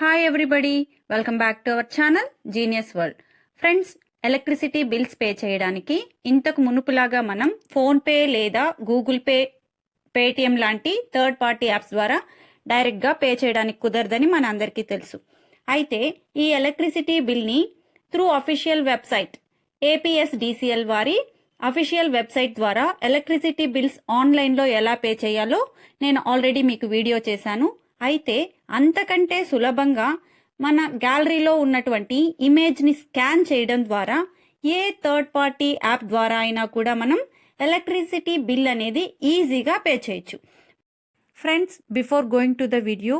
Hi everybody welcome back to our channel Genius World friends electricity bills pay చేయడానికి ఇంతకు మునుపులాగా మనం PhonePe లేదా గూగుల్ పే పేటిఎం లాంటి థర్డ్ పార్టీ యాప్స్ ద్వారా డైరెక్ట్గా పే చేయడానికి కుదరదని మన అందరికీ తెలుసు. అయితే ఈ ఎలక్ట్రిసిటీ బిల్ని త్రూ అఫీషియల్ వెబ్సైట్ ఏపీఎస్డిసిఎల్ వారి అఫీషియల్ వెబ్సైట్ ద్వారా ఎలక్ట్రిసిటీ బిల్స్ ఆన్లైన్లో ఎలా పే చేయాలో నేను ఆల్రెడీ మీకు వీడియో చేశాను. అయితే అంతకంటే సులభంగా మన గ్యాలరీలో ఉన్నటువంటి ఇమేజ్ని స్కాన్ చేయడం ద్వారా ఏ థర్డ్ పార్టీ యాప్ ద్వారా అయినా కూడా మనం ఎలక్ట్రిసిటీ బిల్ అనేది ఈజీగా పే చేయొచ్చు. Friends before going to the video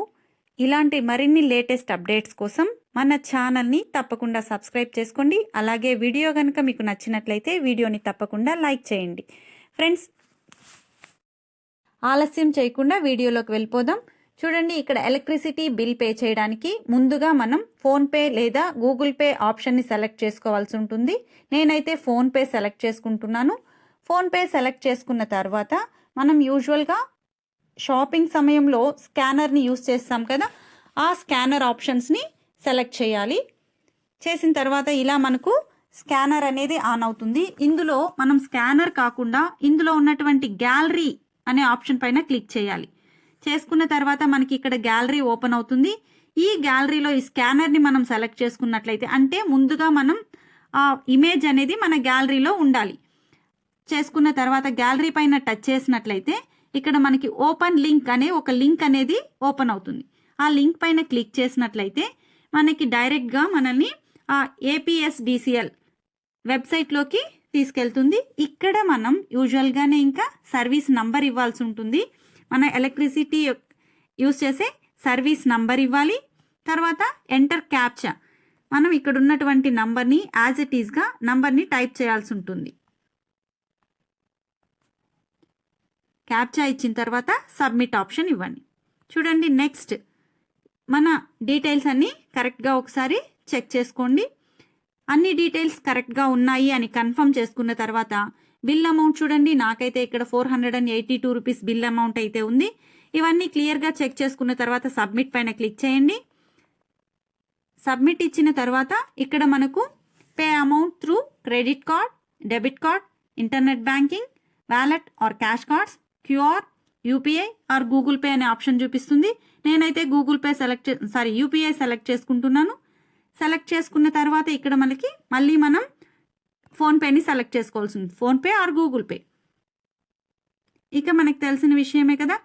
ఇలాంటి మరిన్ని లేటెస్ట్ అప్డేట్స్ కోసం మన ఛానల్ని తప్పకుండా సబ్స్క్రైబ్ చేసుకోండి. అలాగే వీడియో కనుక మీకు నచ్చినట్లయితే వీడియోని తప్పకుండా లైక్ చేయండి. ఫ్రెండ్స్ ఆలస్యం చేయకుండా వీడియోలోకి వెళ్ళిపోదాం. చూడండి ఇక్కడ ఎలక్ట్రిసిటీ బిల్ పే చేయడానికి ముందుగా మనం ఫోన్పే లేదా గూగుల్ పే ఆప్షన్ని సెలెక్ట్ చేసుకోవాల్సి ఉంటుంది. నేనైతే ఫోన్పే సెలెక్ట్ చేసుకుంటున్నాను. ఫోన్పే సెలెక్ట్ చేసుకున్న తర్వాత మనం యూజువల్గా షాపింగ్ సమయంలో స్కానర్ని యూస్ చేస్తాం కదా ఆ స్కానర్ ఆప్షన్స్ని సెలెక్ట్ చేయాలి. చేసిన తర్వాత ఇలా మనకు స్కానర్ అనేది ఆన్ అవుతుంది. ఇందులో మనం స్కానర్ కాకుండా ఇందులో ఉన్నటువంటి గ్యాలరీ అనే ఆప్షన్ పైన క్లిక్ చేయాలి. చేసుకున్న తర్వాత మనకి ఇక్కడ గ్యాలరీ ఓపెన్ అవుతుంది. ఈ గ్యాలరీలో ఈ స్కానర్ని మనం సెలెక్ట్ చేసుకున్నట్లయితే అంటే ముందుగా మనం ఆ ఇమేజ్ అనేది మన గ్యాలరీలో ఉండాలి. చేసుకున్న తర్వాత గ్యాలరీ పైన టచ్ చేసినట్లయితే ఇక్కడ మనకి ఓపెన్ లింక్ అనే ఒక లింక్ అనేది ఓపెన్ అవుతుంది. ఆ లింక్ పైన క్లిక్ చేసినట్లయితే మనకి డైరెక్ట్గా మనల్ని ఆ ఏపీఎస్డిసిఎల్ వెబ్సైట్లోకి తీసుకెళ్తుంది. ఇక్కడ మనం యూజువల్గానే ఇంకా సర్వీస్ నంబర్ ఇవ్వాల్సి ఉంటుంది. మన ఎలక్ట్రిసిటీ యూస్ చేసే సర్వీస్ నంబర్ ఇవ్వాలి. తర్వాత ఎంటర్ క్యాప్చా మనం ఇక్కడ ఉన్నటువంటి నంబర్ని యాజ్ ఇట్ ఈస్గా నంబర్ని టైప్ చేయాల్సి ఉంటుంది. క్యాప్చా ఇచ్చిన తర్వాత సబ్మిట్ ఆప్షన్ ఇవ్వండి. చూడండి నెక్స్ట్ మన డీటెయిల్స్ అన్నీ కరెక్ట్గా ఒకసారి చెక్ చేసుకోండి. అన్ని డీటెయిల్స్ కరెక్ట్గా ఉన్నాయి అని కన్ఫర్మ్ చేసుకున్న తర్వాత బిల్ అమౌంట్ చూడండి. నాకైతే ఇక్కడ four hundred and eighty two rupees bill amount అయితే ఉంది. ఇవన్నీ క్లియర్గా చెక్ చేసుకున్న తర్వాత సబ్మిట్ పైన క్లిక్ చేయండి. సబ్మిట్ ఇచ్చిన తర్వాత ఇక్కడ మనకు pay amount through credit card debit card internet banking wallet or cash cards QR UPI or Google Pay అనే ఆప్షన్ చూపిస్తుంది. నేనైతే Google Pay select sorry UPI select చేసుకుంటున్నాను. సెలెక్ట్ చేసుకున్న తర్వాత ఇక్కడ మనకి మళ్ళీ మనం ఫోన్పేని సెలెక్ట్ చేసుకోవాల్సి ఉంది ఫోన్పే ఆర్ గూగుల్ పే. ఇక మనకు తెలిసిన విషయమే కదా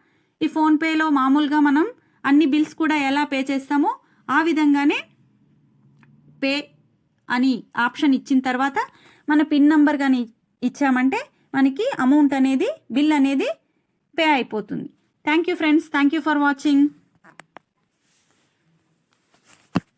ఈ ఫోన్పేలో మామూలుగా మనం అన్ని బిల్స్ కూడా ఎలా పే చేస్తామో ఆ విధంగానే పే అని ఆప్షన్ ఇచ్చిన తర్వాత మన పిన్ నంబర్ కానీ ఇచ్చామంటే మనకి అమౌంట్ అనేది బిల్ అనేది పే అయిపోతుంది. Thank you friends. Thank you for watching.